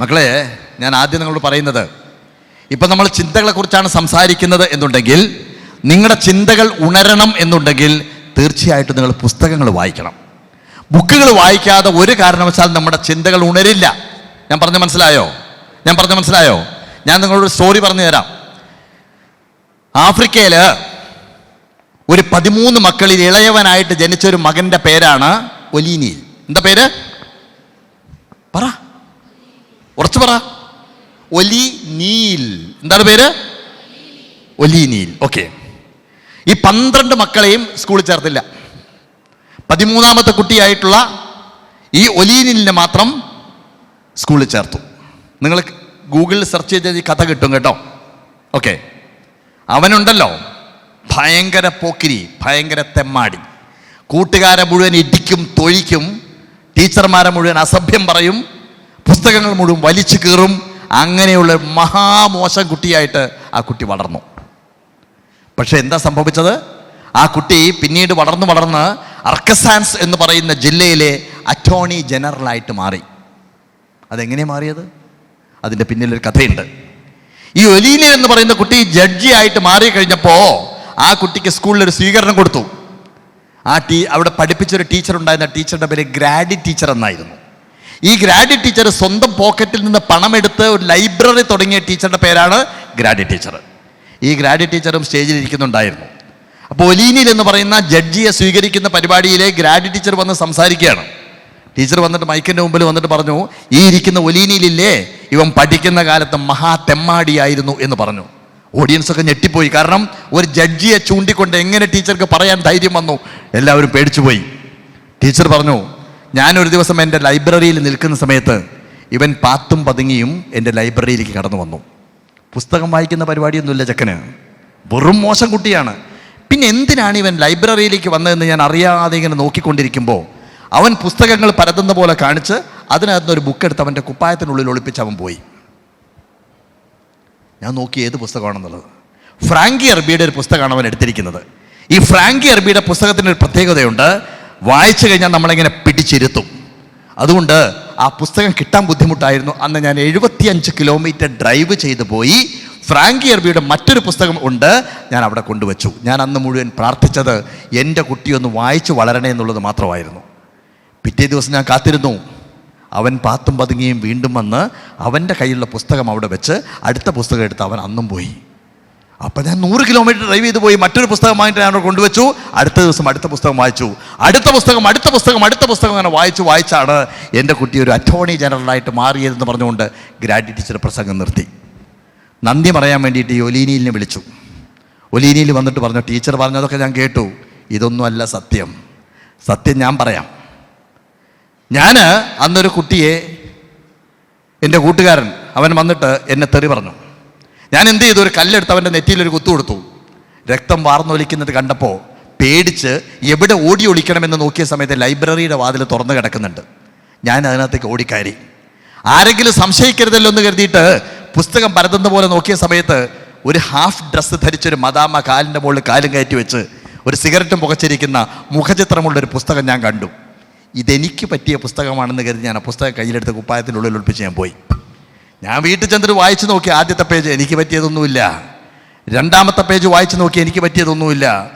മക്കളെ ഞാൻ ആദ്യം നിങ്ങളോട് പറയുന്നത് ഇപ്പം നമ്മൾ ചിന്തകളെക്കുറിച്ചാണ് സംസാരിക്കുന്നത് എന്നുണ്ടെങ്കിൽ നിങ്ങളുടെ ചിന്തകൾ ഉണരണം എന്നുണ്ടെങ്കിൽ തീർച്ചയായിട്ടും നിങ്ങൾ പുസ്തകങ്ങൾ വായിക്കണം. ബുക്കുകൾ വായിക്കാതെ ഒരു കാരണവശാലും നമ്മുടെ ചിന്തകൾ ഉണരില്ല. ഞാൻ പറഞ്ഞ് മനസ്സിലായോ? ഞാൻ പറഞ്ഞ് മനസ്സിലായോ? ഞാൻ നിങ്ങളോട് സ്റ്റോറി പറഞ്ഞു തരാം. ആഫ്രിക്കയിൽ ഒരു പതിമൂന്ന് മക്കളിൽ ഇളയവനായിട്ട് ജനിച്ച ഒരു മകന്റെ പേരാണ് ഒലീനിയിൽ. എന്താ പേര്? പറ. ഉറച്ചു പറ. ഒലി നീൽ. എന്താണ് പേര്? ഒലി നീൽ. ഓക്കെ. ഈ പന്ത്രണ്ട് മക്കളെയും സ്കൂളിൽ ചേർത്തില്ല. പതിമൂന്നാമത്തെ കുട്ടിയായിട്ടുള്ള ഈ ഒലീനിലിനെ മാത്രം സ്കൂളിൽ ചേർത്തു. നിങ്ങൾ ഗൂഗിളിൽ സെർച്ച് ചെയ്ത് ഈ കഥ കിട്ടും കേട്ടോ. ഓക്കെ. അവനുണ്ടല്ലോ. ഭയങ്കര പോക്കിരി ഭയങ്കര തെമ്മാടി. കൂട്ടുകാരെ മുഴുവൻ ഇടിക്കും തൊഴിക്കും ടീച്ചർമാരെ മുഴുവൻ അസഭ്യം പറയും. പുസ്തകങ്ങൾ മുഴുവൻ വലിച്ചു കീറും. അങ്ങനെയുള്ള മഹാമോശം കുട്ടിയായിട്ട് ആ കുട്ടി വളർന്നു. പക്ഷെ എന്താ സംഭവിച്ചത്? ആ കുട്ടി പിന്നീട് വളർന്നു വളർന്ന് അർക്കസാൻസ് എന്ന് പറയുന്ന ജില്ലയിലെ അറ്റോർണി ജനറലായിട്ട് മാറി. അതെങ്ങനെ മാറിയത്? അതിന്റെ പിന്നിലൊരു കഥയുണ്ട്. ഈ ഒലീന എന്ന് പറയുന്ന കുട്ടി ജഡ്ജി ആയിട്ട് മാറി കഴിഞ്ഞപ്പോൾ ആ കുട്ടിക്ക് സ്കൂളിൽ ഒരു സ്വീകരണം കൊടുത്തു. ആ ടീ അവിടെ പഠിപ്പിച്ചൊരു ടീച്ചർ ഉണ്ടായിരുന്ന ടീച്ചറുടെ പേര് ഗ്രാഡി ടീച്ചർ എന്നായിരുന്നു. ഈ ഗ്രാഡി ടീച്ചർ സ്വന്തം പോക്കറ്റിൽ നിന്ന് പണമെടുത്ത് ഒരു ലൈബ്രറി തുടങ്ങിയ ടീച്ചറുടെ പേരാണ് ഗ്രാഡി ടീച്ചർ ഈ ഗ്രാഡി ടീച്ചറും സ്റ്റേജിൽ ഇരിക്കുന്നുണ്ടായിരുന്നു. അപ്പോൾ ഒലീനിൽ എന്ന് പറയുന്ന ജഡ്ജിയെ സ്വീകരിക്കുന്ന പരിപാടിയിലെ ഗ്രാഡി ടീച്ചർ വന്ന് സംസാരിക്കുകയാണ്. ടീച്ചർ വന്നിട്ട് മൈക്കിന്റെ മുമ്പിൽ വന്നിട്ട് പറഞ്ഞു ഈ ഇരിക്കുന്ന ഒലീനിയിലില്ലേ ഇവൻ പഠിക്കുന്ന കാലത്ത് മഹാ തെമ്മാടിയായിരുന്നു എന്ന് പറഞ്ഞു. ഓഡിയൻസ് ഒക്കെ ഞെട്ടിപ്പോയി. കാരണം ഒരു ജഡ്ജിയെ ചൂണ്ടിക്കൊണ്ട് എങ്ങനെ ടീച്ചർക്ക് പറയാൻ ധൈര്യം വന്നു? എല്ലാവരും പേടിച്ചു പോയി ടീച്ചർ പറഞ്ഞു ഞാനൊരു ദിവസം എന്റെ ലൈബ്രറിയിൽ നിൽക്കുന്ന സമയത്ത് ഇവൻ പാത്തും പതുങ്ങിയും എന്റെ ലൈബ്രറിയിലേക്ക് കടന്നു വന്നു. പുസ്തകം വായിക്കുന്ന പരിപാടിയൊന്നുമില്ല ചെക്കന്. വെറും മോശം കുട്ടിയാണ്. പിന്നെ എന്തിനാണ് ഇവൻ ലൈബ്രറിയിലേക്ക് വന്നതെന്ന് ഞാൻ അറിയാതെ ഇങ്ങനെ നോക്കിക്കൊണ്ടിരിക്കുമ്പോൾ അവൻ പുസ്തകങ്ങൾ പരതുന്ന പോലെ കാണിച്ച് അതിനകത്ത് ഒരു ബുക്ക് എടുത്ത് അവന്റെ കുപ്പായത്തിനുള്ളിൽ ഒളിപ്പിച്ച് അവൻ പോയി. ഞാൻ നോക്കി ഏത് പുസ്തകമാണെന്നുള്ളത്. ഫ്രാങ്കി അർബിയുടെ ഒരു പുസ്തകമാണ് അവൻ എടുത്തിരിക്കുന്നത്. ഈ ഫ്രാങ്കി അർബിയുടെ പുസ്തകത്തിന് ഒരു പ്രത്യേകതയുണ്ട്. വായിച്ചു കഴിഞ്ഞാൽ നമ്മളിങ്ങനെ പിടിച്ചിരുത്തും. അതുകൊണ്ട് ആ പുസ്തകം കിട്ടാൻ ബുദ്ധിമുട്ടായിരുന്നു. അന്ന് ഞാൻ എഴുപത്തിയഞ്ച് കിലോമീറ്റർ ഡ്രൈവ് ചെയ്തു പോയി. ഫ്രാങ്കി അർബിയുടെ മറ്റൊരു പുസ്തകം ഉണ്ട് ഞാൻ അവിടെ കൊണ്ടുവച്ചു. ഞാൻ അന്ന് മുഴുവൻ പ്രാർത്ഥിച്ചത് എന്റെ കുട്ടിയൊന്ന് വായിച്ചു വളരണേ എന്നുള്ളത് മാത്രമായിരുന്നു. പിറ്റേ ദിവസം ഞാൻ കാത്തിരുന്നു. അവൻ പാത്തും പതുങ്ങിയും വീണ്ടും വന്ന് അവന്റെ കയ്യിലുള്ള പുസ്തകം അവിടെ വെച്ച് അടുത്ത പുസ്തകം എടുത്ത് അവൻ അന്നും പോയി. അപ്പം ഞാൻ നൂറ് കിലോമീറ്റർ ഡ്രൈവ് ചെയ്ത് പോയി മറ്റൊരു പുസ്തകമായിട്ട് ഞാൻ കൊണ്ടുവച്ചു. അടുത്ത ദിവസം അടുത്ത പുസ്തകം വായിച്ചു. അടുത്ത പുസ്തകം അടുത്ത പുസ്തകം അടുത്ത പുസ്തകം അങ്ങനെ വായിച്ചു വായിച്ചാണ് എന്റെ കുട്ടി ഒരു അറ്റോർണി ജനറലായിട്ട് മാറിയതെന്ന് പറഞ്ഞുകൊണ്ട് ഗ്രാഡി ടീച്ചർ പ്രസംഗം നിർത്തി. നന്ദി പറയാൻ വേണ്ടിയിട്ട് ഈ ഒലീനിയിലിനെ വിളിച്ചു. ഒലീനിയിൽ വന്നിട്ട് പറഞ്ഞു ടീച്ചർ പറഞ്ഞതൊക്കെ ഞാൻ കേട്ടു. ഇതൊന്നുമല്ല സത്യം. സത്യം ഞാൻ പറയാം. ഞാൻ അന്നൊരു കുട്ടിയെ എന്റെ കൂട്ടുകാരൻ അവൻ വന്നിട്ട് എന്നെ തെറി പറഞ്ഞു. ഞാൻ എന്ത് ചെയ്തു? ഒരു കല്ലെടുത്ത് അവന്റെ നെറ്റിയിലൊരു കുത്തു കൊടുത്തു. രക്തം വാർന്നൊലിക്കുന്നത് കണ്ടപ്പോൾ പേടിച്ച് എവിടെ ഓടി ഒളിക്കണമെന്ന് നോക്കിയ സമയത്ത് ലൈബ്രറിയുടെ വാതിൽ തുറന്നു കിടക്കുന്നുണ്ട്. ഞാൻ അതിനകത്തേക്ക് ഓടിക്കാരി ആരെങ്കിലും സംശയിക്കരുതല്ലോ എന്ന് കരുതിയിട്ട് പുസ്തകം പരതുന്ന പോലെ നോക്കിയ സമയത്ത് ഒരു ഹാഫ് ഡ്രസ്സ് ധരിച്ചൊരു മദാമ കാലിന്റെ മുകളിൽ കാലും കയറ്റി വെച്ച് ഒരു സിഗരറ്റും പുകച്ചിരിക്കുന്ന മുഖചിത്രമുള്ള ഒരു പുസ്തകം ഞാൻ കണ്ടു. ഇതെനിക്ക് പറ്റിയ പുസ്തകമാണെന്ന് കരുതി ഞാൻ ആ പുസ്തകം കയ്യിലെടുത്ത് കുപ്പായത്തിനുള്ളിൽ ഒളിപ്പിച്ച് ഞാൻ പോയി. ഞാൻ വീട്ടിൽ ചെന്നിട്ട് വായിച്ചു നോക്കി ആദ്യത്തെ പേജ് എനിക്ക് പറ്റിയതൊന്നുമില്ല. രണ്ടാമത്തെ പേജ് വായിച്ചു നോക്കി എനിക്ക് പറ്റിയതൊന്നുമില്ല.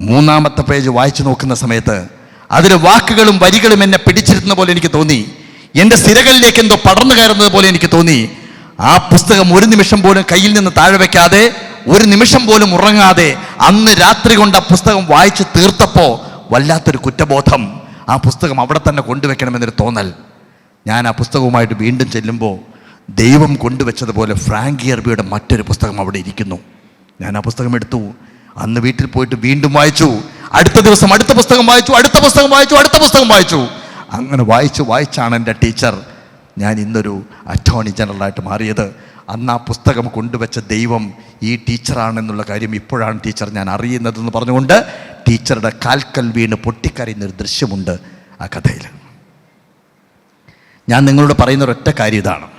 മൂന്നാമത്തെ പേജ് വായിച്ചു നോക്കുന്ന സമയത്ത് അതിലെ വാക്കുകളും വരികളും എന്നെ പിടിച്ചിരുന്ന പോലെ എനിക്ക് തോന്നി. എന്റെ സിരകളിലേക്ക് എന്തോ പടർന്നു കയറുന്നത് പോലെ എനിക്ക് തോന്നി. ആ പുസ്തകം ഒരു നിമിഷം പോലും കയ്യിൽ നിന്ന് താഴെ വയ്ക്കാതെ ഒരു നിമിഷം പോലും ഉറങ്ങാതെ അന്ന് രാത്രി കൊണ്ട് ആ പുസ്തകം വായിച്ച് തീർത്തപ്പോൾ വല്ലാത്തൊരു കുറ്റബോധം ആ പുസ്തകം അവിടെ തന്നെ കൊണ്ടുവെക്കണമെന്നൊരു തോന്നൽ. ഞാൻ ആ പുസ്തകവുമായിട്ട് വീണ്ടും ചെല്ലുമ്പോൾ ദൈവം കൊണ്ടുവച്ചതുപോലെ ഫ്രാങ്കി അർബിയുടെ മറ്റൊരു പുസ്തകം അവിടെ ഇരിക്കുന്നു. ഞാൻ ആ പുസ്തകം എടുത്തു. അന്ന് വീട്ടിൽ പോയിട്ട് വീണ്ടും വായിച്ചു. അടുത്ത ദിവസം അടുത്ത പുസ്തകം വായിച്ചു അടുത്ത പുസ്തകം വായിച്ചു അടുത്ത പുസ്തകം വായിച്ചു. അങ്ങനെ വായിച്ച് വായിച്ചാണ് എന്റെ ടീച്ചർ ഞാൻ ഇന്നൊരു അറ്റോർണി ജനറലായിട്ട് മാറിയത്. അന്ന് ആ പുസ്തകം കൊണ്ടുവച്ച ദൈവം ഈ ടീച്ചറാണെന്നുള്ള കാര്യം ഇപ്പോഴാണ് ടീച്ചർ ഞാൻ അറിയുന്നതെന്ന് പറഞ്ഞുകൊണ്ട് ടീച്ചറുടെ കാൽക്കൽ വീണ് പൊട്ടിക്കരയുന്നൊരു ദൃശ്യമുണ്ട് ആ കഥയിൽ. ഞാൻ നിങ്ങളോട് പറയുന്ന ഒരൊറ്റ കാര്യം ഇതാണ്.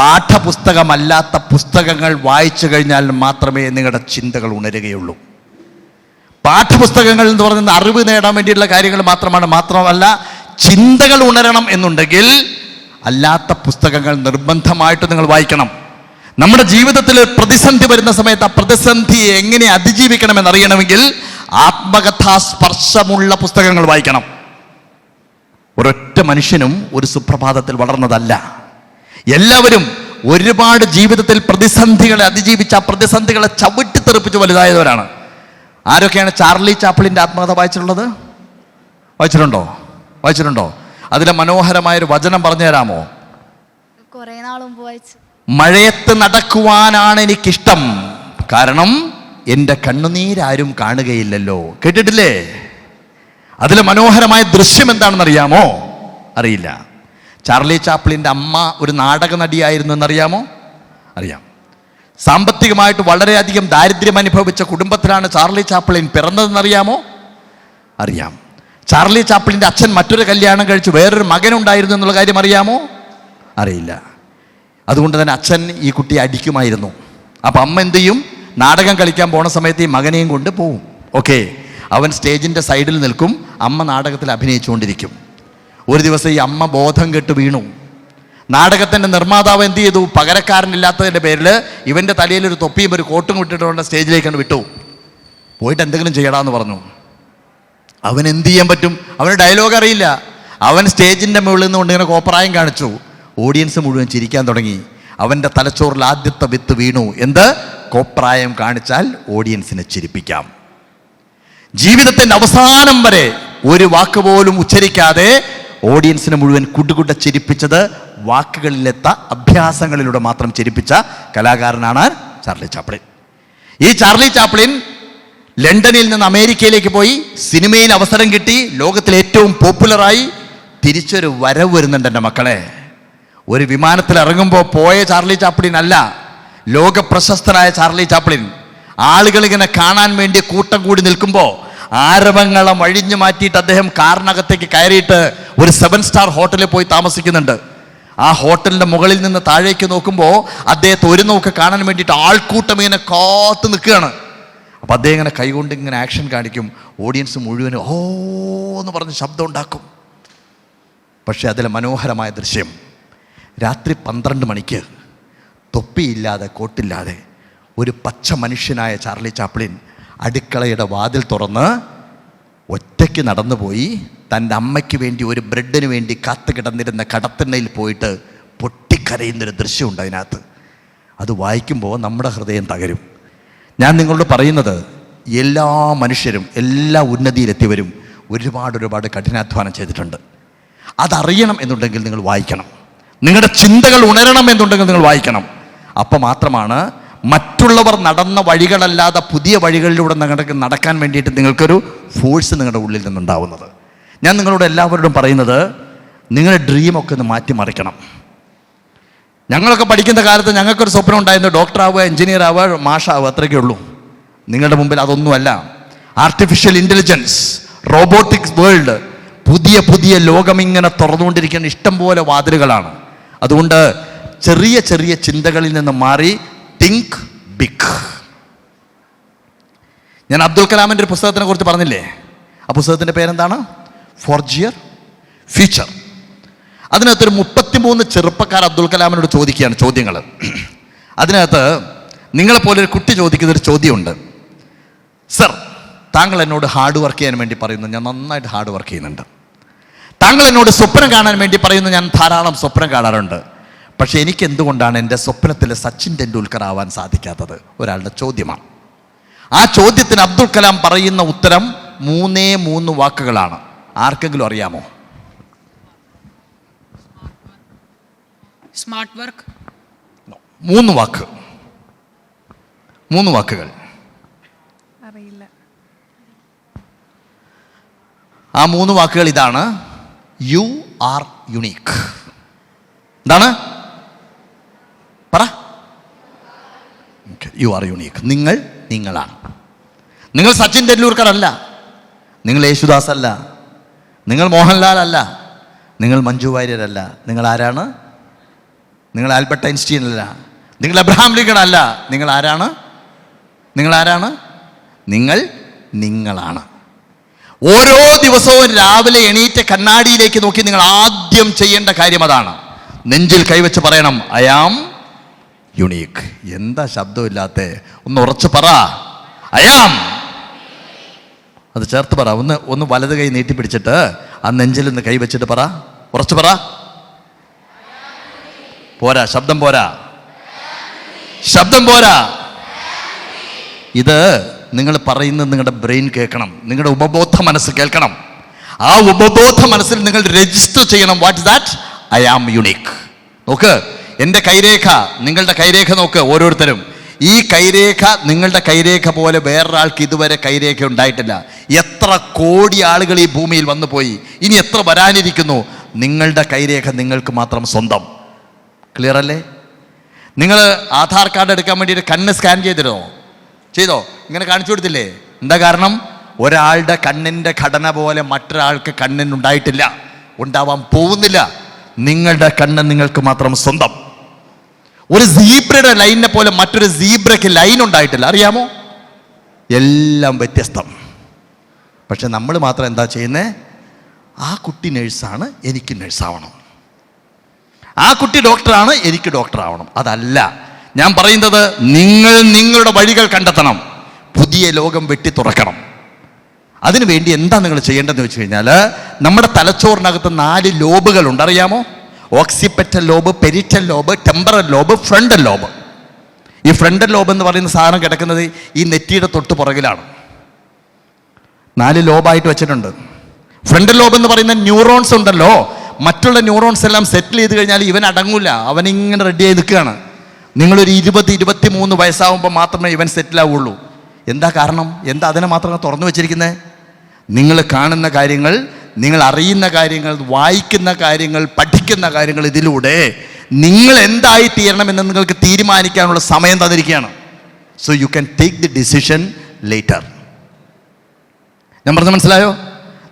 പാഠപുസ്തകമല്ലാത്ത പുസ്തകങ്ങൾ വായിച്ചു കഴിഞ്ഞാൽ മാത്രമേ നിങ്ങളുടെ ചിന്തകൾ ഉണരുകയുള്ളൂ. പാഠപുസ്തകങ്ങൾ എന്ന് പറയുന്നത് അറിവ് നേടാൻ വേണ്ടിയിട്ടുള്ള കാര്യങ്ങൾ മാത്രമാണ്. മാത്രമല്ല ചിന്തകൾ ഉണരണം എന്നുണ്ടെങ്കിൽ അല്ലാത്ത പുസ്തകങ്ങൾ നിർബന്ധമായിട്ട് നിങ്ങൾ വായിക്കണം. നമ്മുടെ ജീവിതത്തിൽ പ്രതിസന്ധി വരുന്ന സമയത്ത് ആ പ്രതിസന്ധിയെ എങ്ങനെ അതിജീവിക്കണമെന്ന് അറിയണമെങ്കിൽ ആത്മകഥാസ്പർശമുള്ള പുസ്തകങ്ങൾ വായിക്കണം. ഒരൊറ്റ മനുഷ്യനും ഒരു സുപ്രഭാതത്തിൽ വളർന്നതല്ല. എല്ലാവരും ഒരുപാട് ജീവിതത്തിൽ പ്രതിസന്ധികളെ അതിജീവിച്ച ആ പ്രതിസന്ധികളെ ചവിട്ടിത്തെറിപ്പിച്ച് വലുതായവരാണ്. ആരൊക്കെയാണ് ചാർലി ചാപ്പിളിന്റെ ആത്മകഥ വായിച്ചിട്ടുള്ളത്? വായിച്ചിട്ടുണ്ടോ? വായിച്ചിട്ടുണ്ടോ? അതിലെ മനോഹരമായൊരു വചനം പറഞ്ഞു തരാമോ? മഴയത്ത് നടക്കുവാനാണ് എനിക്കിഷ്ടം. കാരണം എന്റെ കണ്ണുനീരാരും കാണുകയില്ലല്ലോ. കേട്ടിട്ടില്ലേ? അതിലെ മനോഹരമായ ദൃശ്യം എന്താണെന്ന് അറിയാമോ അറിയില്ല. ചാർലി ചാപ്ലിന്റെ അമ്മ ഒരു നാടക നടിയായിരുന്നു എന്നറിയാമോ? അറിയാം. സാമ്പത്തികമായിട്ട് വളരെയധികം ദാരിദ്ര്യം അനുഭവിച്ച കുടുംബത്തിലാണ് ചാർലി ചാപ്ലിൻ പിറന്നതെന്നറിയാമോ? അറിയാം. ചാർലി ചാപ്ലിന്റെ അച്ഛൻ മറ്റൊരു കല്യാണം കഴിച്ച് വേറൊരു മകനുണ്ടായിരുന്നു എന്നുള്ള കാര്യം അറിയാമോ? അറിയില്ല. അതുകൊണ്ട് തന്നെ അച്ഛൻ ഈ കുട്ടിയെ അടിക്കുമായിരുന്നു. അപ്പം അമ്മ എന്ത് ചെയ്യും? നാടകം കളിക്കാൻ പോണ സമയത്ത് ഈ മകനെയും കൊണ്ട് പോവും. ഓക്കെ. അവൻ സ്റ്റേജിന്റെ സൈഡിൽ നിൽക്കും. അമ്മ നാടകത്തിൽ അഭിനയിച്ചുകൊണ്ടിരിക്കും. ഒരു ദിവസം ഈ അമ്മ ബോധം കെട്ട് വീണു. നാടകത്തിന്റെ നിർമ്മാതാവ് എന്ത് ചെയ്തു? പകരക്കാരനില്ലാത്തതിന്റെ പേരിൽ ഇവന്റെ തലയിൽ ഒരു തൊപ്പിയും ഒരു കോട്ടും ഇട്ടിട്ടുകൊണ്ട് സ്റ്റേജിലേക്ക് വിട്ടു. പോയിട്ട് എന്തെങ്കിലും ചെയ്യടാന്ന് പറഞ്ഞു. അവൻ എന്ത് ചെയ്യാൻ പറ്റും? അവന് ഡയലോഗ് അറിയില്ല. അവൻ സ്റ്റേജിന്റെ മുകളിൽ നിന്നുകൊണ്ട് ഇങ്ങനെ കോപ്രായം കാണിച്ചു. ഓഡിയൻസ് മുഴുവൻ ചിരിക്കാൻ തുടങ്ങി. അവന്റെ തലച്ചോറിൽ ആദ്യത്തെ വിത്ത് വീണു. എന്ത്? കോപ്രായം കാണിച്ചാൽ ഓഡിയൻസിനെ ചിരിപ്പിക്കാം. ജീവിതത്തിന്റെ അവസാനം വരെ ഒരു വാക്ക് പോലും ഉച്ചരിക്കാതെ ഓഡിയൻസിനെ മുഴുവൻ കുട്ടുകുട്ട ചിരിപ്പിച്ചത് വാക്കുകളിലെത്ത അഭ്യാസങ്ങളിലൂടെ മാത്രം ചിരിപ്പിച്ച കലാകാരനാണ് ചാർലി ചാപ്ലിൻ. ഈ ചാർലി ചാപ്ലിൻ ലണ്ടനിൽ നിന്ന് അമേരിക്കയിലേക്ക് പോയി സിനിമയിൽ അവസരം കിട്ടി ലോകത്തിലെ ഏറ്റവും പോപ്പുലറായി. തിരിച്ചൊരു വരവ് വരുന്നുണ്ട് എന്റെ മക്കളെ. ഒരു വിമാനത്തിൽ ഇറങ്ങുമ്പോൾ പോയ ചാർലി ചാപ്ലിൻ അല്ല ലോക പ്രശസ്തനായ ചാർലി ചാപ്ലിൻ. ആളുകൾ ഇങ്ങനെ കാണാൻ വേണ്ടി കൂട്ടം കൂടി നിൽക്കുമ്പോൾ ആരവങ്ങളെ വഴിഞ്ഞു മാറ്റിയിട്ട് അദ്ദേഹം കാറിനകത്തേക്ക് കയറിയിട്ട് ഒരു സെവൻ സ്റ്റാർ ഹോട്ടലിൽ പോയി താമസിക്കുന്നുണ്ട്. ആ ഹോട്ടലിന്റെ മുകളിൽ നിന്ന് താഴേക്ക് നോക്കുമ്പോൾ അദ്ദേഹത്തെ ഒരു നോക്ക് കാണാൻ വേണ്ടിയിട്ട് ആൾക്കൂട്ടം ഇങ്ങനെ കാത്തു നിൽക്കുകയാണ്. അപ്പം അദ്ദേഹം ഇങ്ങനെ കൈകൊണ്ട് ഇങ്ങനെ ആക്ഷൻ കാണിക്കും. ഓഡിയൻസ് മുഴുവനും ഓ എന്ന് പറഞ്ഞ് ശബ്ദം ഉണ്ടാക്കും. പക്ഷേ അതിലെ മനോഹരമായ ദൃശ്യം രാത്രി പന്ത്രണ്ട് മണിക്ക് തൊപ്പിയില്ലാതെ കോട്ടില്ലാതെ ഒരു പച്ച മനുഷ്യനായ ചാർലി ചാപ്ലിൻ അടുക്കളയുടെ വാതിൽ തുറന്ന് ഒറ്റയ്ക്ക് നടന്നുപോയി. തന്റെ അമ്മയ്ക്ക് വേണ്ടി ഒരു ബ്രെഡിന് വേണ്ടി കാത്തു കിടന്നിരുന്ന കടത്തെണ്ണയിൽ പോയിട്ട് പൊട്ടിക്കരയുന്നൊരു ദൃശ്യമുണ്ട് അതിനകത്ത്. അത് വായിക്കുമ്പോൾ നമ്മുടെ ഹൃദയം തകരും. ഞാൻ നിങ്ങളോട് പറയുന്നത് എല്ലാ മനുഷ്യരും എല്ലാ ഉന്നതിയിലെത്തിയവരും ഒരുപാട് ഒരുപാട് കഠിനാധ്വാനം ചെയ്തിട്ടുണ്ട്. അതറിയണം എന്നുണ്ടെങ്കിൽ നിങ്ങൾ വായിക്കണം. നിങ്ങളുടെ ചിന്തകൾ ഉണരണം എന്നുണ്ടെങ്കിൽ നിങ്ങൾ വായിക്കണം. അപ്പം മാത്രമാണ് മറ്റുള്ളവർ നടന്ന വഴികളല്ലാതെ പുതിയ വഴികളിലൂടെ നിങ്ങൾക്ക് നടക്കാൻ വേണ്ടിയിട്ട് നിങ്ങൾക്കൊരു ഫോഴ്സ് നിങ്ങളുടെ ഉള്ളിൽ നിന്നുണ്ടാവുന്നത്. ഞാൻ നിങ്ങളോട് എല്ലാവരോടും പറയുന്നത് നിങ്ങളുടെ ഡ്രീമൊക്കെ ഒന്ന് മാറ്റിമറിക്കണം ഞങ്ങളൊക്കെ പഠിക്കുന്ന കാലത്ത് ഞങ്ങൾക്കൊരു സ്വപ്നം ഉണ്ടായിരുന്നു ഡോക്ടർ ആവുക എഞ്ചിനീയർ ആവുക മാഷാവുക അത്രയ്ക്കേ ഉള്ളൂ. നിങ്ങളുടെ മുമ്പിൽ അതൊന്നുമല്ല. ആർട്ടിഫിഷ്യൽ ഇന്റലിജൻസ് റോബോട്ടിക്സ് വേൾഡ് പുതിയ പുതിയ ലോകം ഇങ്ങനെ തുറന്നുകൊണ്ടിരിക്കുന്ന ഇഷ്ടം പോലെ വാതിലുകളാണ്. അതുകൊണ്ട് ചെറിയ ചെറിയ ചിന്തകളിൽ നിന്ന് മാറി തിങ്ക് ബിഗ് ഞാൻ അബ്ദുൽ കലാമിന്റെ ഒരു പുസ്തകത്തിനെ കുറിച്ച് പറഞ്ഞില്ലേ? ആ പുസ്തകത്തിന്റെ പേരെന്താണ്? ഫോർജിയർ ഫ്യൂച്ചർ അതിനകത്തൊരു മുപ്പത്തിമൂന്ന് ചെറുപ്പക്കാർ അബ്ദുൽ കലാമിനോട് ചോദിക്കുകയാണ് ചോദ്യങ്ങൾ. അതിനകത്ത് നിങ്ങളെപ്പോലെ ഒരു കുട്ടി ചോദിക്കുന്ന ഒരു ചോദ്യമുണ്ട്. സർ താങ്കൾ എന്നോട് ഹാർഡ് വർക്ക് ചെയ്യാൻ വേണ്ടി പറയുന്നു. ഞാൻ നന്നായിട്ട് ഹാർഡ് വർക്ക് ചെയ്യുന്നുണ്ട്. താങ്കൾ എന്നോട് സ്വപ്നം കാണാൻ വേണ്ടി പറയുന്നു. ഞാൻ ധാരാളം സ്വപ്നം കാണാറുണ്ട്. പക്ഷെ എനിക്ക് എന്തുകൊണ്ടാണ് എന്റെ സ്വപ്നത്തിൽ സച്ചിൻ ടെണ്ടുൽക്കർ ആവാൻ സാധിക്കാത്തത്? ഒരാളുടെ ചോദ്യമാണ്. ആ ചോദ്യത്തിന് അബ്ദുൽ കലാം പറയുന്ന ഉത്തരം മൂന്നേ മൂന്ന് വാക്കുകളാണ്. ആർക്കെങ്കിലും അറിയാമോ? സ്മാർട്ട് വർക്ക് മൂന്ന് വാക്ക്. മൂന്ന് വാക്കുകൾ. അറിയില്ല. ആ മൂന്ന് വാക്കുകൾ ഇതാണ്. യു ആർ യുണീക്ക് എന്താണ് പറ യു ആർ യുണീക്ക് നിങ്ങൾ നിങ്ങളാണ്. നിങ്ങൾ സച്ചിൻ ടെണ്ടുൽക്കർ നിങ്ങൾ യേശുദാസ് അല്ല. നിങ്ങൾ മോഹൻലാൽ അല്ല. നിങ്ങൾ മഞ്ജു വാര്യരല്ല നിങ്ങൾ ആരാണ്? നിങ്ങൾ ആൽബർട്ട് ഐൻസ്റ്റീൻ അല്ല. നിങ്ങൾ അബ്രഹാം ലിങ്കൺ അല്ല. നിങ്ങൾ ആരാണ്? നിങ്ങൾ ആരാണ്? നിങ്ങൾ നിങ്ങളാണ്. ഓരോ ദിവസവും രാവിലെ എണീറ്റ കണ്ണാടിയിലേക്ക് നോക്കി നിങ്ങൾ ആദ്യം ചെയ്യേണ്ട കാര്യം അതാണ്. നെഞ്ചിൽ കൈവച്ച് പറയണം ഐ ആം യുണീക്ക് എന്താ ശബ്ദമില്ലാത്ത? ഒന്ന് ഉറച്ചു പറ. അയാം അത് ചേർത്ത് പറ. ഒന്ന് ഒന്ന് വലത് കൈ നീട്ടി പിടിച്ചിട്ട് ആ നെഞ്ചിൽ നിന്ന് കൈ വെച്ചിട്ട് പറ. ഉറച്ചു പറ. പോരാ ശബ്ദം പോരാ. ശബ്ദം പോരാ. ഇത് നിങ്ങൾ പറയുന്നത് നിങ്ങളുടെ ബ്രെയിൻ കേൾക്കണം. നിങ്ങളുടെ ഉപബോധ മനസ്സ് കേൾക്കണം. ആ ഉപബോധ മനസ്സിൽ നിങ്ങൾ രജിസ്റ്റർ ചെയ്യണം. What that I am unique നോക്ക്. എന്റെ കൈരേഖ നിങ്ങളുടെ കൈരേഖ നോക്ക് ഓരോരുത്തരും. ഈ കൈരേഖ നിങ്ങളുടെ കൈരേഖ പോലെ വേറൊരാൾക്ക് ഇതുവരെ കൈരേഖ ഉണ്ടായിട്ടില്ല. എത്ര കോടി ആളുകൾ ഈ ഭൂമിയിൽ വന്നു പോയി. ഇനി എത്ര വരാനിരിക്കുന്നു? നിങ്ങളുടെ കൈരേഖ നിങ്ങൾക്ക് മാത്രം സ്വന്തം. ക്ലിയർ അല്ലേ? നിങ്ങൾ ആധാർ കാർഡ് എടുക്കാൻ വേണ്ടിയിട്ട് കണ്ണ് സ്കാൻ ചെയ്തിരുന്നോ? ചെയ്തോ? ഇങ്ങനെ കാണിച്ചു കൊടുത്തില്ലേ? എന്താ കാരണം? ഒരാളുടെ കണ്ണിന്റെ ഘടന പോലെ മറ്റൊരാൾക്ക് കണ്ണിനുണ്ടായിട്ടില്ല. ഉണ്ടാവാൻ പോകുന്നില്ല. നിങ്ങളുടെ കണ്ണ് നിങ്ങൾക്ക് മാത്രം സ്വന്തം. ഒരു സീബ്രയുടെ ലൈനിനെ പോലെ മറ്റൊരു സീബ്രയ്ക്ക് ലൈൻ ഉണ്ടായിട്ടില്ല. അറിയാമോ? എല്ലാം വ്യത്യസ്തം. പക്ഷെ നമ്മൾ മാത്രം എന്താ ചെയ്യുന്നത് ആ കുട്ടി നേഴ്സാണ് എനിക്ക് നേഴ്സാവണം. ആ കുട്ടി ഡോക്ടറാണ് എനിക്ക് ഡോക്ടറാവണം. അതല്ല ഞാൻ പറയുന്നത് നിങ്ങൾ നിങ്ങളുടെ വഴികൾ കണ്ടെത്തണം. പുതിയ ലോകം വെട്ടി തുറക്കണം. അതിനുവേണ്ടി എന്താ നിങ്ങൾ ചെയ്യേണ്ടതെന്ന് വെച്ച് കഴിഞ്ഞാൽ നമ്മുടെ തലച്ചോറിനകത്ത് നാല് ലോബുകളുണ്ട്. അറിയാമോ? Occipital lobe parietal lobe temporal lobe frontal lobe. ഈ ഫ്രണ്ടൽ ലോബ് എന്ന് പറയുന്ന സാധനം കിടക്കുന്നത് ഈ നെറ്റിയുടെ തൊട്ട് പുറകിലാണ്. നാല് ലോബായിട്ട് വെച്ചിട്ടുണ്ട്. ഫ്രണ്ടൽ ലോബ് എന്ന് പറയുന്ന ന്യൂറോൺസ് ഉണ്ടല്ലോ. മറ്റുള്ള ന്യൂറോൺസ് എല്ലാം സെറ്റിൽ ചെയ്ത് കഴിഞ്ഞാൽ ഇവൻ അടങ്ങൂല. അവനിങ്ങനെ ഇങ്ങനെ റെഡി ആയി നിൽക്കുകയാണ്. നിങ്ങളൊരു ഇരുപത് ഇരുപത്തി മൂന്ന് വയസ്സാകുമ്പോൾ മാത്രമേ ഇവൻ സെറ്റിലാവുള്ളൂ എന്താ കാരണം? എന്താ അതിനെ മാത്രം തുറന്നു വെച്ചിരിക്കുന്നത് നിങ്ങൾ കാണുന്ന കാര്യങ്ങൾ നിങ്ങൾ അറിയുന്ന കാര്യങ്ങൾ വായിക്കുന്ന കാര്യങ്ങൾ പഠിക്കുന്ന കാര്യങ്ങൾ ഇതിലൂടെ നിങ്ങൾ എന്തായി തീരണമെന്ന് നിങ്ങൾക്ക് തീരുമാനിക്കാനുള്ള സമയം തന്നിരിക്കുകയാണ്. So you can take the decision later ഞാൻ പറഞ്ഞത് മനസ്സിലായോ?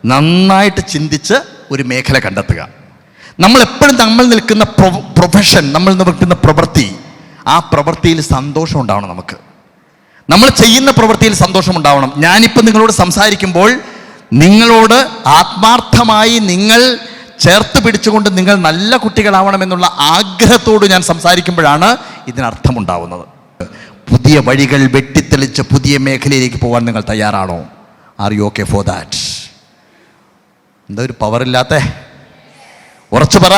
നന്നായിട്ട് ചിന്തിച്ച് ഒരു മേഖല കണ്ടെത്തുക. നമ്മൾ എപ്പോഴും നമ്മൾ നിൽക്കുന്ന പ്രൊഫഷൻ നമ്മൾ നിൽക്കുന്ന പ്രവൃത്തി ആ പ്രവൃത്തിയിൽ സന്തോഷം ഉണ്ടാവണം നമുക്ക്. നമ്മൾ ചെയ്യുന്ന പ്രവൃത്തിയിൽ സന്തോഷം ഉണ്ടാവണം. ഞാനിപ്പോൾ നിങ്ങളോട് സംസാരിക്കുമ്പോൾ നിങ്ങളോട് ആത്മാർത്ഥമായി നിങ്ങൾ ചേർത്ത് പിടിച്ചുകൊണ്ട് നിങ്ങൾ നല്ല കുട്ടികളാവണമെന്നുള്ള ആഗ്രഹത്തോട് ഞാൻ സംസാരിക്കുമ്പോഴാണ് ഇതിനർത്ഥമുണ്ടാവുന്നത്. പുതിയ വഴികൾ വെട്ടിത്തെളിച്ച് പുതിയ മേഖലയിലേക്ക് പോകാൻ നിങ്ങൾ തയ്യാറാണോ? Are you okay for that എന്താ ഒരു പവർ ഇല്ലാത്ത? ഉറച്ചു പറ.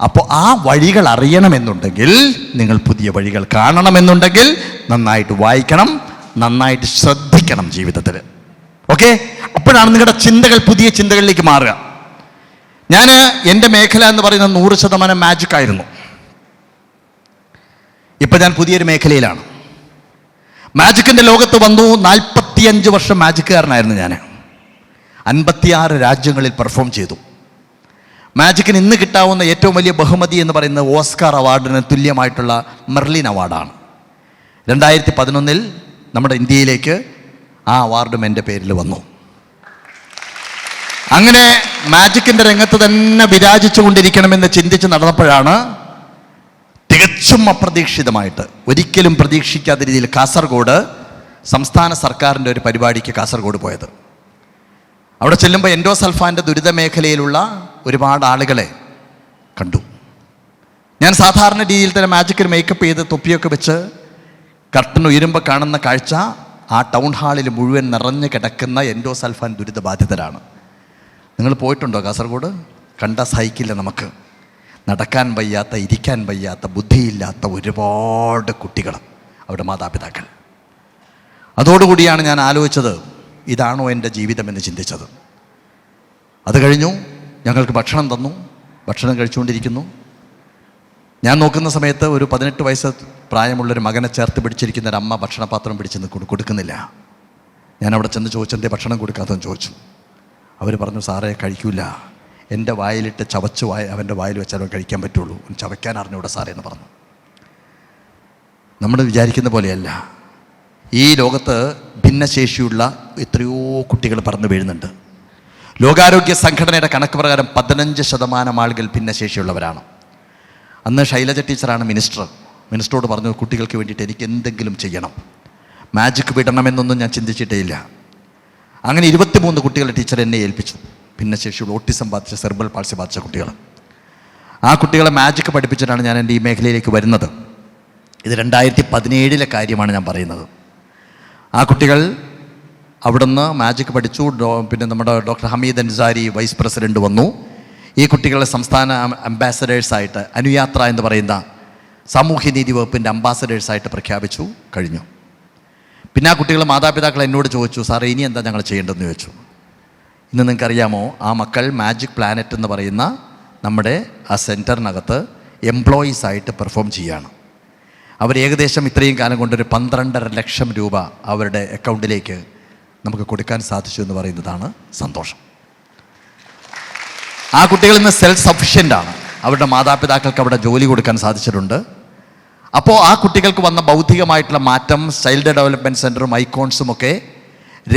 അപ്പോൾ ആ വഴികൾ അറിയണമെന്നുണ്ടെങ്കിൽ നിങ്ങൾ പുതിയ വഴികൾ കാണണമെന്നുണ്ടെങ്കിൽ നന്നായിട്ട് വായിക്കണം നന്നായിട്ട് ശ്രദ്ധിക്കണം ജീവിതത്തിൽ ഓക്കെ? അപ്പോഴാണ് നിങ്ങളുടെ ചിന്തകൾ പുതിയ ചിന്തകളിലേക്ക് മാറുക. ഞാൻ എന്റെ മേഖല എന്ന് പറയുന്നത് നൂറ് ശതമാനം മാജിക് ആയിരുന്നു. ഇപ്പം ഞാൻ പുതിയൊരു മേഖലയിലാണ്. മാജിക്കിന്റെ ലോകത്ത് വന്നു നാൽപ്പത്തിയഞ്ച് വർഷം മാജിക്കുകാരനായിരുന്നു ഞാൻ അൻപത്തിയാറ് രാജ്യങ്ങളിൽ പെർഫോം ചെയ്തു. മാജിക്കിന് ഇന്ന് കിട്ടാവുന്ന ഏറ്റവും വലിയ ബഹുമതി എന്ന് പറയുന്നത് ഓസ്കാർ അവാർഡിന് തുല്യമായിട്ടുള്ള മെർലിൻ അവാർഡാണ്. രണ്ടായിരത്തി പതിനൊന്നിൽ നമ്മുടെ ഇന്ത്യയിലേക്ക് ആ അവാർഡും എന്റെ പേരിൽ വന്നു. അങ്ങനെ മാജിക്കിന്റെ രംഗത്ത് തന്നെ വിരാജിച്ചുകൊണ്ടിരിക്കണമെന്ന് ചിന്തിച്ച് നടന്നപ്പോഴാണ് തികച്ചും അപ്രതീക്ഷിതമായിട്ട് ഒരിക്കലും പ്രതീക്ഷിക്കാത്ത രീതിയിൽ കാസർഗോഡ് സംസ്ഥാന സർക്കാരിന്റെ ഒരു പരിപാടിക്ക് കാസർഗോഡ് പോയത്. അവിടെ ചെല്ലുമ്പോൾ എൻഡോസൾഫാന്റെ ദുരിത മേഖലയിലുള്ള ഒരുപാട് ആളുകളെ കണ്ടു. ഞാൻ സാധാരണ രീതിയിൽ തന്നെ മാജിക്കിൽ മേക്കപ്പ് ചെയ്ത് തൊപ്പിയൊക്കെ വെച്ച് കർട്ടൻ ഉയരുമ്പോൾ കാണുന്ന കാഴ്ച ആ ടൗൺ ഹാളിൽ മുഴുവൻ നിറഞ്ഞു കിടക്കുന്ന എൻഡോസൾഫാൻ ദുരിതബാധിതരാണ്. നിങ്ങൾ പോയിട്ടുണ്ടോ കാസർഗോഡ്? കണ്ട സഹിക്കില്ല നമുക്ക്. നടക്കാൻ വയ്യാത്ത ഇരിക്കാൻ വയ്യാത്ത ബുദ്ധിയില്ലാത്ത ഒരുപാട് കുട്ടികൾ അവരുടെ മാതാപിതാക്കൾ. അതോടുകൂടിയാണ് ഞാൻ ആലോചിച്ചത് ഇതാണോ എന്റെ ജീവിതം എന്ന് ചിന്തിച്ചത്. അത് കഴിഞ്ഞു ഞങ്ങൾക്ക് ഭക്ഷണം തന്നു ഭക്ഷണം കഴിച്ചുകൊണ്ടിരിക്കുന്നു. ഞാൻ നോക്കുന്ന സമയത്ത് ഒരു പതിനെട്ട് വയസ്സ് പ്രായമുള്ളൊരു മകനെ ചേർത്ത് പിടിച്ചിരിക്കുന്ന ഒരു അമ്മ ഭക്ഷണപാത്രം പിടിച്ച് കൊടുക്കുന്നില്ല. ഞാൻ അവിടെ ചെന്ന് ചോദിച്ചെന്തേ ഭക്ഷണം കൊടുക്കാത്തതെന്ന് ചോദിച്ചു. അവർ പറഞ്ഞു സാറേ കഴിക്കൂല. എന്റെ വായിലിട്ട് ചവച്ച് വായ അവന്റെ വായിൽ വെച്ചാൽ കഴിക്കാൻ പറ്റുള്ളൂ. ചവയ്ക്കാൻ അറിഞ്ഞൂടെ സാറേ എന്ന് പറഞ്ഞു. നമ്മൾ വിചാരിക്കുന്ന പോലെയല്ല. ഈ ലോകത്ത് ഭിന്നശേഷിയുള്ള എത്രയോ കുട്ടികൾ പറന്നു വീഴുന്നുണ്ട്. ലോകാരോഗ്യ സംഘടനയുടെ കണക്ക് പ്രകാരം പതിനഞ്ച് ശതമാനം ആളുകൾ ഭിന്നശേഷിയുള്ളവരാണ്. അന്ന് ശൈലജ ടീച്ചറാണ് മിനിസ്റ്റർ. മിനിസ്റ്ററോട് പറഞ്ഞു കുട്ടികൾക്ക് വേണ്ടിയിട്ട് എനിക്ക് എന്തെങ്കിലും ചെയ്യണം. മാജിക് വിടണമെന്നൊന്നും ഞാൻ ചിന്തിച്ചിട്ടേ ഇല്ല. അങ്ങനെ ഇരുപത്തിമൂന്ന് കുട്ടികളെ ടീച്ചർ എന്നെ ഏൽപ്പിച്ചു. ഭിന്നശേഷിയുള്ള ഓട്ടിസം ബാധിച്ച സെർബൽ പാൾസി ബാധിച്ച കുട്ടികൾ ആ കുട്ടികളെ മാജിക് പഠിപ്പിച്ചിട്ടാണ് ഞാൻ എന്റെ ഈ മേഖലയിലേക്ക് വരുന്നത്. ഇത് രണ്ടായിരത്തി പതിനേഴിലെ കാര്യമാണ് ഞാൻ പറയുന്നത്. ആ കുട്ടികൾ അവിടുന്ന് മാജിക് പഠിച്ചു. പിന്നെ നമ്മുടെ doctor Hamid Ansari vice president വന്നു. ഈ കുട്ടികളെ സംസ്ഥാന അംബാസഡേഴ്സായിട്ട് അനുയാത്ര എന്ന് പറയുന്ന സാമൂഹ്യനീതി വകുപ്പിന്റെ അംബാസഡേഴ്സായിട്ട് പ്രഖ്യാപിച്ചു കഴിഞ്ഞു. പിന്നെ ആ കുട്ടികൾ മാതാപിതാക്കൾ എന്നോട് ചോദിച്ചു സാറേ ഇനി എന്താ ഞങ്ങൾ ചെയ്യേണ്ടതെന്ന് ചോദിച്ചു. ഇന്ന് നിങ്ങൾക്കറിയാമോ ആ മക്കൾ മാജിക് പ്ലാനറ്റ് എന്ന് പറയുന്ന നമ്മുടെ ആ സെന്ററിനകത്ത് എംപ്ലോയീസായിട്ട് പെർഫോം ചെയ്യുകയാണ്. അവർ ഏകദേശം ഇത്രയും കാലം കൊണ്ടൊരു പന്ത്രണ്ടര ലക്ഷം രൂപ അവരുടെ അക്കൗണ്ടിലേക്ക് നമുക്ക് കൊടുക്കാൻ സാധിച്ചു എന്ന് പറയുന്നതാണ് സന്തോഷം. ആ കുട്ടികൾ ഇന്ന് സെൽഫ് സഫിഷ്യന്റ് ആണ്. അവരുടെ മാതാപിതാക്കൾക്ക് അവിടെ ജോലി കൊടുക്കാൻ സാധിച്ചിട്ടുണ്ട്. അപ്പോൾ ആ കുട്ടികൾക്ക് വന്ന ബൗദ്ധികമായിട്ടുള്ള മാറ്റം ചൈൽഡ് ഡെവലപ്മെന്റ് സെന്ററും ഐക്കോൺസും ഒക്കെ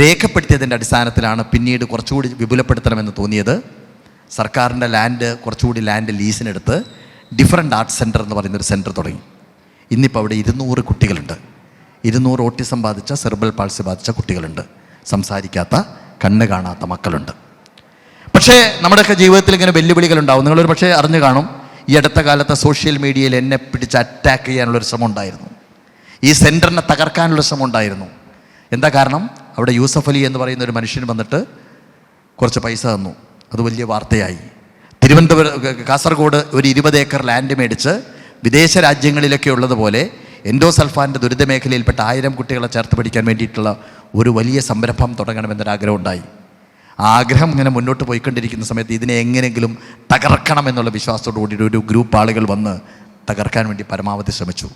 രേഖപ്പെടുത്തിയതിന്റെ അടിസ്ഥാനത്തിലാണ് പിന്നീട് കുറച്ചുകൂടി വിപുലപ്പെടുത്തണമെന്ന് തോന്നിയത്. സർക്കാരിന്റെ ലാൻഡ് കുറച്ചുകൂടി ലാൻഡ് ലീസിനെടുത്ത് ഡിഫറെന്റ് ആർട്സ് സെന്റർ എന്ന് പറയുന്നൊരു സെന്റർ തുടങ്ങി. ഇന്നിപ്പോൾ അവിടെ ഇരുന്നൂറ് കുട്ടികളുണ്ട്. ഇരുന്നൂറ് ഓട്ടിസം ബാധിച്ച സെർബൽ പാൾസി ബാധിച്ച കുട്ടികളുണ്ട്. സംസാരിക്കാത്ത കണ്ണ് കാണാത്ത മക്കളുണ്ട്. പക്ഷേ നമ്മുടെയൊക്കെ ജീവിതത്തിൽ ഇങ്ങനെ വെല്ലുവിളികൾ ഉണ്ടാവും. നിങ്ങളൊരു പക്ഷേ അറിഞ്ഞു കാണും ഈ അടുത്ത കാലത്ത് സോഷ്യൽ മീഡിയയിൽ എന്നെ പിടിച്ച് അറ്റാക്ക് ചെയ്യാനുള്ളൊരു ശ്രമം ഉണ്ടായിരുന്നു. ഈ സെന്ററിനെ തകർക്കാനുള്ള ശ്രമം ഉണ്ടായിരുന്നു. എന്താ കാരണം? അവിടെ യൂസഫ് അലി എന്ന് പറയുന്ന ഒരു മനുഷ്യൻ വന്നിട്ട് കുറച്ച് പൈസ തന്നു. അത് വലിയ വാർത്തയായി. തിരുവനന്തപുരം കാസർഗോഡ് ഒരു ഇരുപത് ഏക്കർ ലാൻഡ് മേടിച്ച് വിദേശ രാജ്യങ്ങളിലൊക്കെ ഉള്ളതുപോലെ എൻഡോസൾഫാന്റെ ദുരിത മേഖലയിൽപ്പെട്ട ആയിരം കുട്ടികളെ ചേർത്ത് പിടിക്കാൻ വേണ്ടിയിട്ടുള്ള ഒരു വലിയ സംരംഭം തുടങ്ങണമെന്നൊരാഗ്രഹം ഉണ്ടായി. ആഗ്രഹം ഇങ്ങനെ മുന്നോട്ട് പോയിക്കൊണ്ടിരിക്കുന്ന സമയത്ത് ഇതിനെ എങ്ങനെയെങ്കിലും തകർക്കണം എന്നുള്ള വിശ്വാസത്തോടു കൂടി ഒരു ഗ്രൂപ്പ് ആളുകൾ വന്ന് തകർക്കാൻ വേണ്ടി പരമാവധി ശ്രമിച്ചു.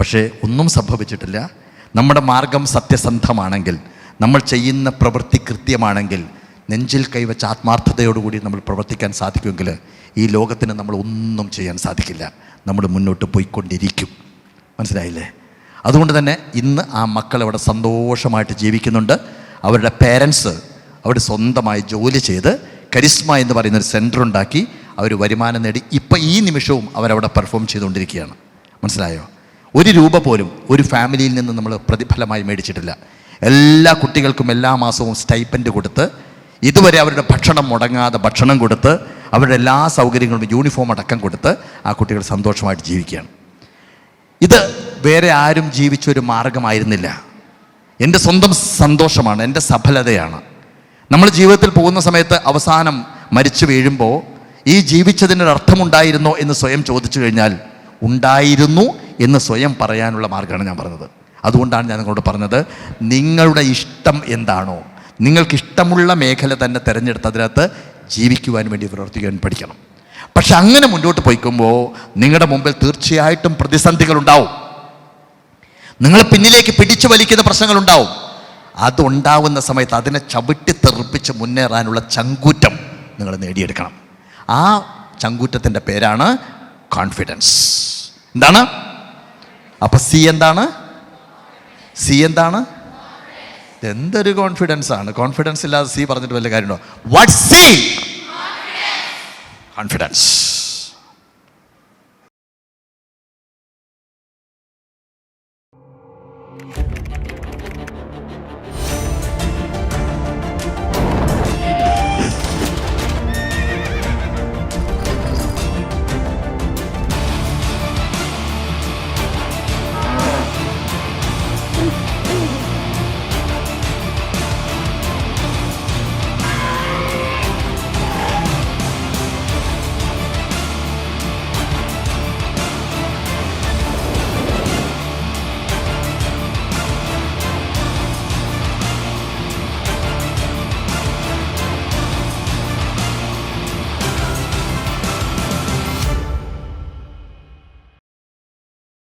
പക്ഷേ ഒന്നും സംഭവിച്ചിട്ടില്ല. നമ്മുടെ മാർഗം സത്യസന്ധമാണെങ്കിൽ നമ്മൾ ചെയ്യുന്ന പ്രവൃത്തി കൃത്യമാണെങ്കിൽ നെഞ്ചിൽ കൈവച്ച ആത്മാർത്ഥതയോടുകൂടി നമ്മൾ പ്രവർത്തിക്കാൻ സാധിക്കുമെങ്കിൽ ഈ ലോകത്തിന് നമ്മൾ ഒന്നും ചെയ്യാൻ സാധിക്കില്ല. നമ്മൾ മുന്നോട്ട് പോയിക്കൊണ്ടിരിക്കും. മനസ്സിലായില്ലേ? അതുകൊണ്ട് തന്നെ ഇന്ന് ആ മക്കൾ അവിടെ സന്തോഷമായിട്ട് ജീവിക്കുന്നുണ്ട്. അവരുടെ പേരൻസ് അവർ സ്വന്തമായി ജോലി ചെയ്ത് കരിസ്മ എന്ന് പറയുന്ന ഒരു സെന്റർ ഉണ്ടാക്കി അവർ വരുമാനം നേടി. ഇപ്പം ഈ നിമിഷവും അവരവിടെ പെർഫോം ചെയ്തുകൊണ്ടിരിക്കുകയാണ്. മനസ്സിലായോ? ഒരു രൂപ പോലും ഒരു ഫാമിലിയിൽ നിന്ന് നമ്മൾ പ്രതിഫലമായി മേടിച്ചിട്ടില്ല. എല്ലാ കുട്ടികൾക്കും എല്ലാ മാസവും സ്റ്റൈപ്പൻഡ് കൊടുത്ത് ഇതുവരെ അവരുടെ ഭക്ഷണം മുടങ്ങാതെ ഭക്ഷണം കൊടുത്ത് അവരുടെ എല്ലാ സൗകര്യങ്ങളും യൂണിഫോം അടക്കം കൊടുത്ത് ആ കുട്ടികൾ സന്തോഷമായിട്ട് ജീവിക്കുകയാണ്. ഇത് വേറെ ആരും ജീവിച്ചൊരു മാർഗമായിരുന്നില്ല എന്റെ സ്വന്തം സന്തോഷമാണ് എന്റെ സഫലതയാണ്. നമ്മൾ ജീവിതത്തിൽ പോകുന്ന സമയത്ത് അവസാനം മരിച്ചു വീഴുമ്പോൾ ഈ ജീവിച്ചതിനൊരു അർത്ഥമുണ്ടായിരുന്നോ എന്ന് സ്വയം ചോദിച്ചു കഴിഞ്ഞാൽ ഉണ്ടായിരുന്നു എന്ന് സ്വയം പറയാനുള്ള മാർഗമാണ് ഞാൻ പറഞ്ഞത്. അതുകൊണ്ടാണ് ഞാൻ നിങ്ങളോട് പറഞ്ഞത് നിങ്ങളുടെ ഇഷ്ടം എന്താണോ നിങ്ങൾക്കിഷ്ടമുള്ള മേഖല തന്നെ തിരഞ്ഞെടുത്ത് അതിനകത്ത് ജീവിക്കുവാൻ വേണ്ടി പ്രവർത്തിക്കാൻ പഠിക്കണം. പക്ഷെ അങ്ങനെ മുന്നോട്ട് പോയിക്കുമ്പോൾ നിങ്ങളുടെ മുമ്പിൽ തീർച്ചയായിട്ടും പ്രതിസന്ധികളുണ്ടാവും. നിങ്ങൾ പിന്നിലേക്ക് പിടിച്ചു വലിക്കുന്ന പ്രശ്നങ്ങൾ ഉണ്ടാവും അതുണ്ടാവുന്ന സമയത്ത് അതിനെ ചവിട്ടി തെറിപ്പിച്ച് മുന്നേറാനുള്ള ചങ്കൂറ്റം നിങ്ങൾ നേടിയെടുക്കണം. ആ ചങ്കൂറ്റത്തിന്റെ പേരാണ് കോൺഫിഡൻസ് എന്താണ്? അപ്പൊ സി എന്താണ്? സി എന്താണ്? എന്തൊരു കോൺഫിഡൻസ് ആണ്? കോൺഫിഡൻസ് ഇല്ലാതെ സി പറഞ്ഞിട്ട് വല്ല കാര്യമുണ്ടോ? What C confidence